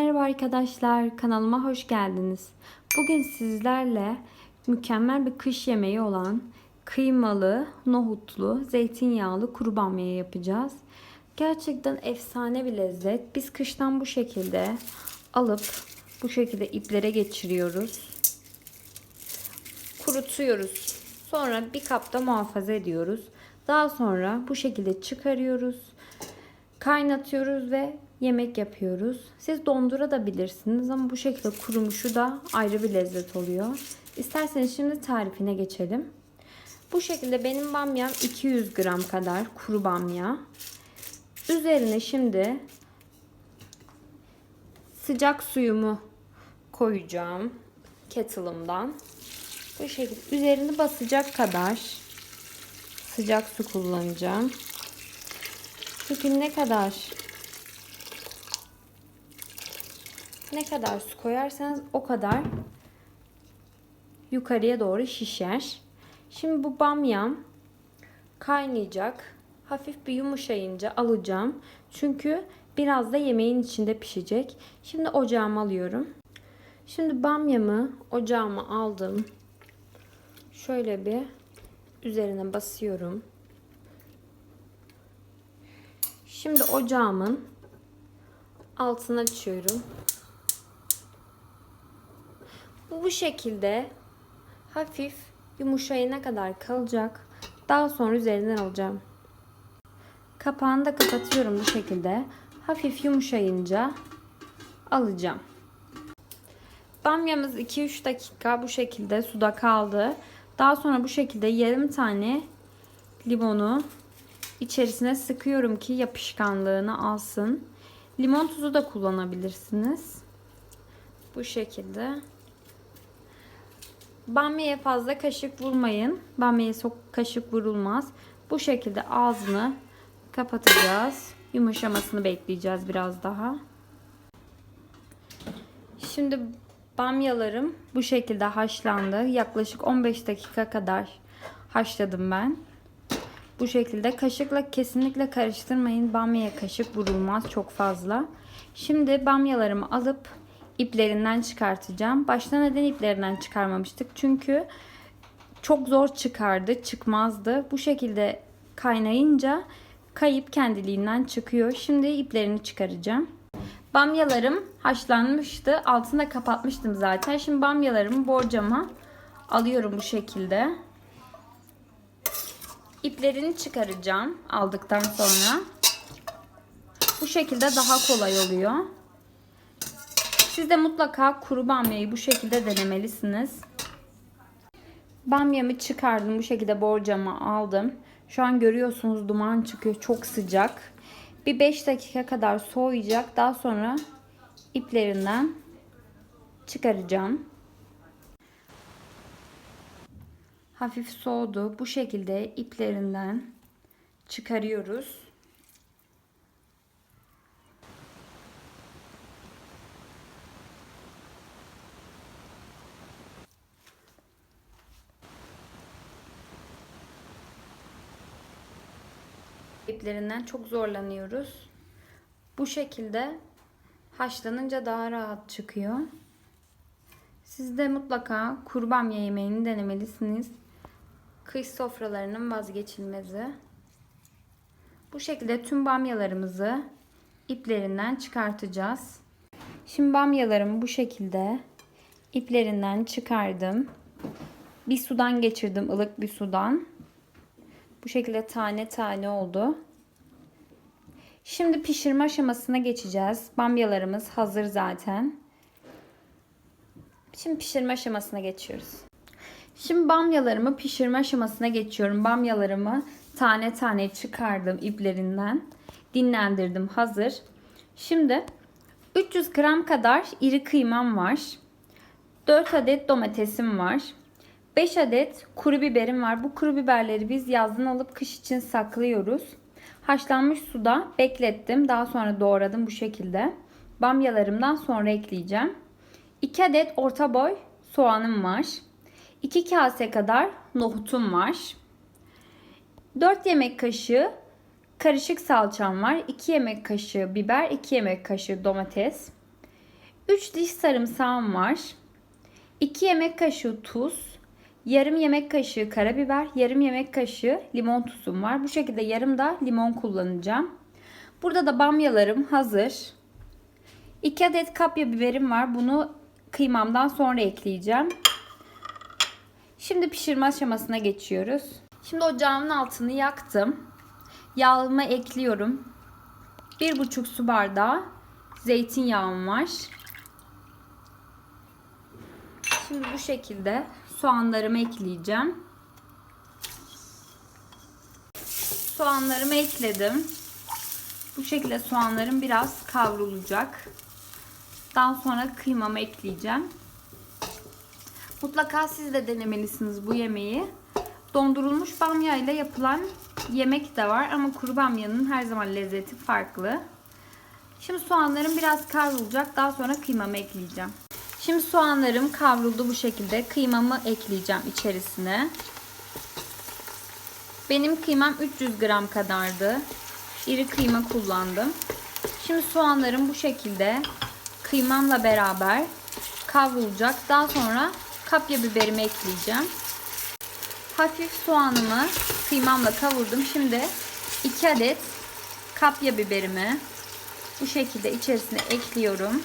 Merhaba arkadaşlar, kanalıma hoş geldiniz. Bugün sizlerle mükemmel bir kış yemeği olan kıymalı, nohutlu, zeytinyağlı kuru bamya yapacağız. Gerçekten efsane bir lezzet. Biz kıştan bu şekilde alıp bu şekilde iplere geçiriyoruz. Kurutuyoruz. Sonra bir kapta muhafaza ediyoruz. Daha sonra bu şekilde çıkarıyoruz. Kaynatıyoruz ve yemek yapıyoruz. Siz dondurabilirsiniz ama bu şekilde kurumuşu da ayrı bir lezzet oluyor. İsterseniz şimdi tarifine geçelim. Bu şekilde benim bamyam 200 gram kadar kuru bamya. Üzerine şimdi sıcak suyumu koyacağım kettle'ımdan. Bu şekilde üzerini basacak kadar sıcak su kullanacağım. Çünkü ne kadar ne kadar su koyarsanız o kadar yukarıya doğru şişer. Şimdi bu bamyam kaynayacak. Hafif bir yumuşayınca alacağım. Çünkü biraz da yemeğin içinde pişecek. Şimdi ocağıma alıyorum. Şimdi bamyamı ocağıma aldım. Şöyle bir üzerine basıyorum. Şimdi ocağımın altını açıyorum. Bu bu şekilde hafif yumuşayana kadar kalacak. Daha sonra üzerinden alacağım. Kapağını da kapatıyorum bu şekilde. Hafif yumuşayınca alacağım. Bamyamız 2-3 dakika bu şekilde suda kaldı. Daha sonra bu şekilde yarım tane limonu içerisine sıkıyorum ki yapışkanlığını alsın. Limon tuzu da kullanabilirsiniz. Bu şekilde. Bamya'ya fazla kaşık vurmayın. Bamya'ya kaşık vurulmaz. Bu şekilde ağzını kapatacağız. Yumuşamasını bekleyeceğiz biraz daha. Şimdi bamyalarım bu şekilde haşlandı. Yaklaşık 15 dakika kadar haşladım ben. Bu şekilde kaşıkla kesinlikle karıştırmayın. Bamyaya kaşık vurulmaz çok fazla. Şimdi bamyalarımı alıp iplerinden çıkartacağım. Başta neden iplerinden çıkarmamıştık? Çünkü çok zor çıkardı, çıkmazdı. Bu şekilde kaynayınca kayıp kendiliğinden çıkıyor. Şimdi iplerini çıkaracağım. Bamyalarım haşlanmıştı. Altını da kapatmıştım zaten. Şimdi bamyalarımı borcama alıyorum bu şekilde. İplerini çıkaracağım aldıktan sonra. Bu şekilde daha kolay oluyor. Siz de mutlaka kuru bamyayı bu şekilde denemelisiniz. Bamyamı çıkardım. Bu şekilde borcama aldım. Şu an görüyorsunuz duman çıkıyor. Çok sıcak. Bir 5 dakika kadar soğuyacak. Daha sonra iplerinden çıkaracağım. Hafif soğudu. Bu şekilde iplerinden çıkarıyoruz. İplerinden çok zorlanıyoruz. Bu şekilde haşlanınca daha rahat çıkıyor. Siz de mutlaka kurban yemeğini denemelisiniz. Kış sofralarının vazgeçilmezi. Bu şekilde tüm bamyalarımızı iplerinden çıkartacağız. Şimdi bamyalarımı bu şekilde iplerinden çıkardım. Bir sudan geçirdim, ılık bir sudan. Bu şekilde tane tane oldu. Şimdi pişirme aşamasına geçeceğiz. Bamyalarımız hazır zaten. Şimdi pişirme aşamasına geçiyoruz. Şimdi bamyalarımı pişirme aşamasına geçiyorum. Bamyalarımı tane tane çıkardım iplerinden. Dinlendirdim hazır. Şimdi 300 gram kadar iri kıymam var. 4 adet domatesim var. 5 adet kuru biberim var. Bu kuru biberleri biz yazdan alıp kış için saklıyoruz. Haşlanmış suda beklettim. Daha sonra doğradım bu şekilde. Bamyalarımdan sonra ekleyeceğim. 2 adet orta boy soğanım var. 2 kase kadar nohutum var. 4 yemek kaşığı karışık salçam var. 2 yemek kaşığı biber, 2 yemek kaşığı domates. 3 diş sarımsağım var. 2 yemek kaşığı tuz, yarım yemek kaşığı karabiber, yarım yemek kaşığı limon tuzum var. Bu şekilde yarım da limon kullanacağım. Burada da bamyalarım hazır. 2 adet kapya biberim var. Bunu kıymamdan sonra ekleyeceğim. Şimdi pişirme aşamasına geçiyoruz. Şimdi ocağımın altını yaktım. Yağımı ekliyorum. 1,5 su bardağı zeytinyağım var. Şimdi bu şekilde soğanlarımı ekleyeceğim. Soğanlarımı ekledim. Bu şekilde soğanlarım biraz kavrulacak. Daha sonra kıymamı ekleyeceğim. Mutlaka siz de denemelisiniz bu yemeği. Dondurulmuş bamya ile yapılan yemek de var ama kuru bamyanın her zaman lezzeti farklı. Şimdi soğanlarım biraz kavrulacak. Daha sonra kıymamı ekleyeceğim. Şimdi soğanlarım kavruldu bu şekilde. Kıymamı ekleyeceğim içerisine. Benim kıymam 300 gram kadardı. İri kıyma kullandım. Şimdi soğanlarım bu şekilde kıymamla beraber kavrulacak. Daha sonra kapya biberimi ekleyeceğim. Hafif soğanımı kıymamla kavurdum. Şimdi 2 adet kapya biberimi bu şekilde içerisine ekliyorum.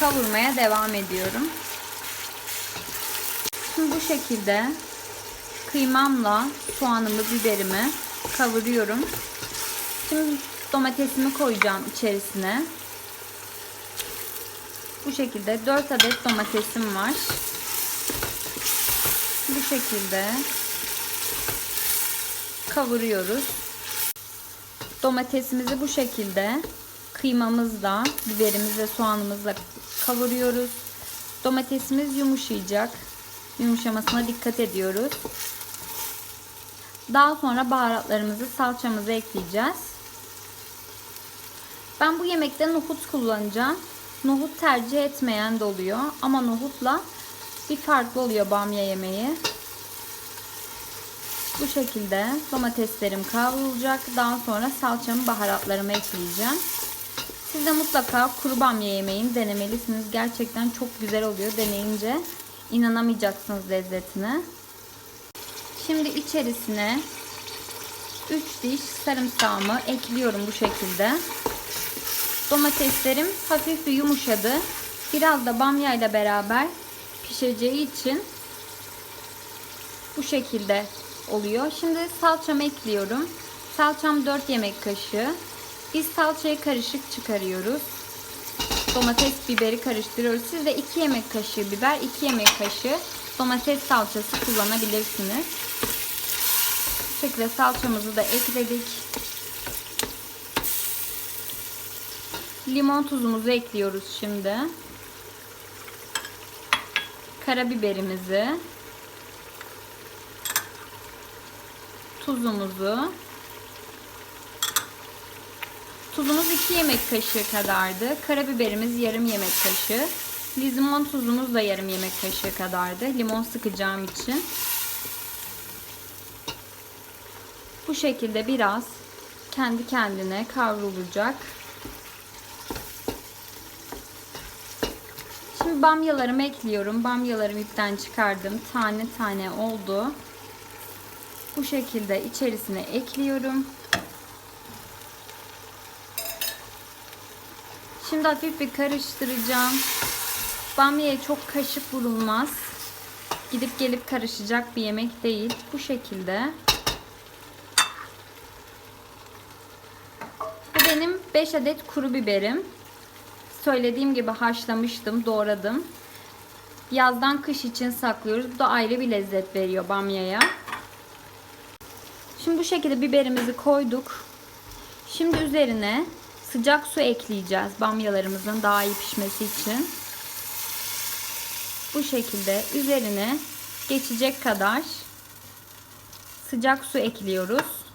Kavurmaya devam ediyorum. Şimdi bu şekilde kıymamla soğanımı, biberimi kavuruyorum. Şimdi domatesimi koyacağım içerisine. Bu şekilde 4 adet domatesim var. Bu şekilde kavuruyoruz. Domatesimizi bu şekilde kıymamızla, biberimizle, soğanımızla kavuruyoruz. Domatesimiz yumuşayacak. Yumuşamasına dikkat ediyoruz. Daha sonra baharatlarımızı, salçamızı ekleyeceğiz. Ben bu yemekte nohut kullanacağım. Nohut tercih etmeyen de oluyor. Ama nohutla bir farklı oluyor bamya yemeği. Bu şekilde domateslerim kavrulacak. Daha sonra salçamı, baharatlarımı ekleyeceğim. Siz de mutlaka kuru bamya yemeğini denemelisiniz. Gerçekten çok güzel oluyor. Deneyince inanamayacaksınız lezzetine. Şimdi içerisine 3 diş sarımsağımı ekliyorum bu şekilde. Domateslerim hafif bir yumuşadı. Biraz da bamya ile beraber pişeceği için bu şekilde oluyor. Şimdi salçamı ekliyorum. Salçam 4 yemek kaşığı. Biz salçayı karışık çıkarıyoruz. Domates biberi karıştırıyoruz. Siz de 2 yemek kaşığı biber, 2 yemek kaşığı domates salçası kullanabilirsiniz. Bu şekilde salçamızı da ekledik. Limon tuzumuzu ekliyoruz şimdi. Karabiberimizi. Tuzumuzu. Tuzumuz 2 yemek kaşığı kadardı. Karabiberimiz yarım yemek kaşığı. Limon tuzumuz da yarım yemek kaşığı kadardı. Limon sıkacağım için. Bu şekilde biraz kendi kendine kavrulacak. Şimdi bamyalarımı ekliyorum. Bamyalarımı ipten çıkardım. Tane tane oldu. Bu şekilde içerisine ekliyorum. Şimdi hafif bir karıştıracağım. Bamyaya çok kaşık vurulmaz. Gidip gelip karışacak bir yemek değil. Bu şekilde. Bu benim 5 adet kuru biberim. Söylediğim gibi haşlamıştım, doğradım. Yazdan kış için saklıyoruz. Bu da ayrı bir lezzet veriyor bamyaya. Şimdi bu şekilde biberimizi koyduk. Şimdi üzerine sıcak su ekleyeceğiz bamyalarımızın daha iyi pişmesi için. Bu şekilde üzerine geçecek kadar sıcak su ekliyoruz.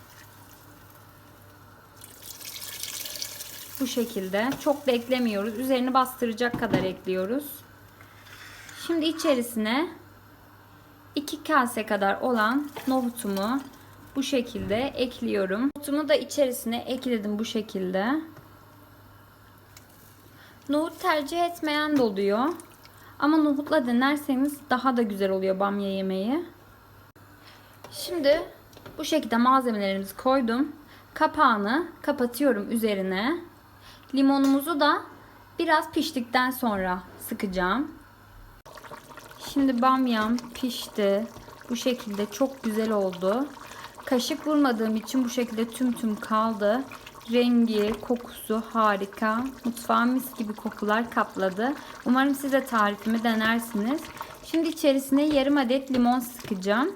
Bu şekilde. Çok da eklemiyoruz. Üzerini bastıracak kadar ekliyoruz. Şimdi içerisine 2 kase kadar olan nohutumu bu şekilde ekliyorum. Nohutumu da içerisine ekledim bu şekilde. Nohut tercih etmeyen de oluyor. Ama nohutla denerseniz daha da güzel oluyor bamya yemeği. Şimdi bu şekilde malzemelerimizi koydum. Kapağını kapatıyorum üzerine. Limonumuzu da biraz piştikten sonra sıkacağım. Şimdi bamyam pişti. Bu şekilde çok güzel oldu. Kaşık vurmadığım için bu şekilde tüm tüm kaldı. Rengi, kokusu harika. Mutfağım mis gibi kokular kapladı. Umarım siz de tarifimi denersiniz. Şimdi içerisine yarım adet limon sıkacağım.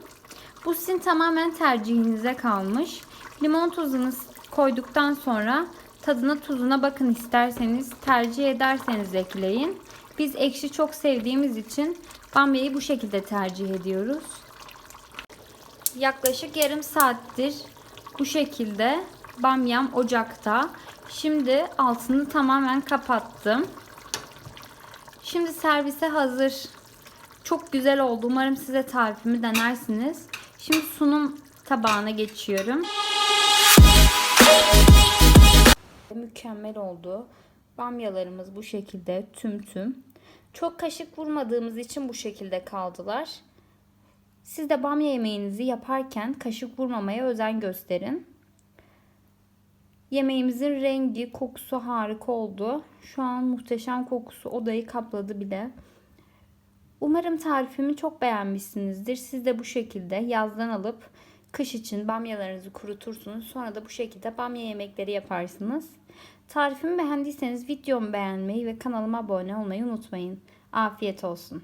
Bu sizin tamamen tercihinize kalmış. Limon tuzunu koyduktan sonra tadına tuzuna bakın isterseniz tercih ederseniz ekleyin. Biz ekşi çok sevdiğimiz için bamyayı bu şekilde tercih ediyoruz. Yaklaşık yarım saattir bu şekilde bamyam ocakta. Şimdi altını tamamen kapattım. Şimdi servise hazır. Çok güzel oldu. Umarım size tarifimi denersiniz. Şimdi sunum tabağına geçiyorum. Mükemmel oldu. Bamyalarımız bu şekilde tüm tüm. Çok kaşık vurmadığımız için bu şekilde kaldılar. Siz de bamya yemeğinizi yaparken kaşık vurmamaya özen gösterin. Yemeğimizin rengi, kokusu harika oldu. Şu an muhteşem kokusu odayı kapladı bile. Umarım tarifimi çok beğenmişsinizdir. Siz de bu şekilde yazdan alıp kış için bamyalarınızı kurutursunuz. Sonra da bu şekilde bamya yemekleri yaparsınız. Tarifimi beğendiyseniz videomu beğenmeyi ve kanalıma abone olmayı unutmayın. Afiyet olsun.